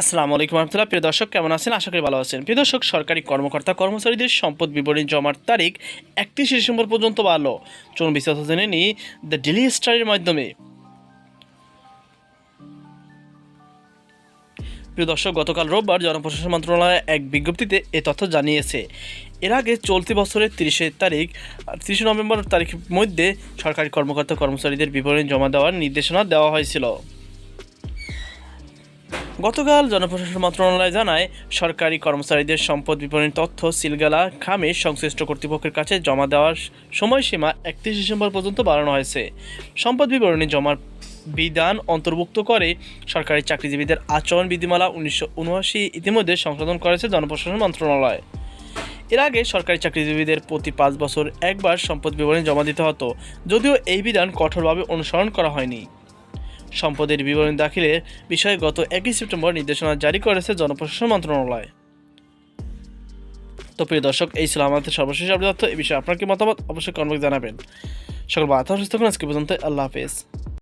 আসসালামু আলাইকুম রহমতুল্লাহ। প্রিয় দর্শক, কেমন আছেন? আশা করি ভালো আছেন। প্রিয় দর্শক, সরকারি কর্মকর্তা কর্মচারীদের সম্পদ বিবরণী জমার তারিখ একত্রিশে ডিসেম্বর পর্যন্ত বাড়লো। চলুন বিস্তারিত জেনে নিই দ্য ডেলি স্টারের মাধ্যমে। প্রিয় দর্শক, গতকাল রোববার জনপ্রশাসন মন্ত্রণালয় এক বিজ্ঞপ্তিতে এ তথ্য জানিয়েছে। এর আগে চলতি বছরের তিরিশে তারিখ, তিরিশে নভেম্বর তারিখের মধ্যে সরকারি কর্মকর্তা কর্মচারীদের বিবরণী জমা দেওয়ার নির্দেশনা দেওয়া হয়েছিল। গতকাল জনপ্রশাসন মন্ত্রণালয় জানায়, সরকারি কর্মচারীদের সম্পদ বিপণনের তথ্য সিলগালা খামে সংশ্লিষ্ট কর্তৃপক্ষের কাছে জমা দেওয়ার সময়সীমা একত্রিশ ডিসেম্বর পর্যন্ত বাড়ানো হয়েছে। সম্পদ বিবরণী জমার বিধান অন্তর্ভুক্ত করে সরকারি চাকরিজীবীদের আচরণ বিধিমালা উনিশশো উনআশি ইতিমধ্যে সংশোধন করেছে জনপ্রশাসন মন্ত্রণালয়। এর আগে সরকারি চাকরিজীবীদের প্রতি পাঁচ বছর একবার সম্পদ বিবরণী জমা দিতে হতো, যদিও এই বিধান কঠোরভাবে অনুসরণ করা হয়নি। সম্পদের বিবরণী দাখিলের বিষয়ে গত একই সেপ্টেম্বর নির্দেশনা জারি করেছে জনপ্রশাসন মন্ত্রণালয়। তো প্রিয় দর্শক, এই ছিল আমাদের সর্বশেষ আপডেট। তথ্য এই বিষয়ে আপনার কি মতামত? অবশ্যই কমেন্ট জানাবেন। সকল বার্তা সুস্থ আজকে পর্যন্ত আল্লাহ হাফেজ।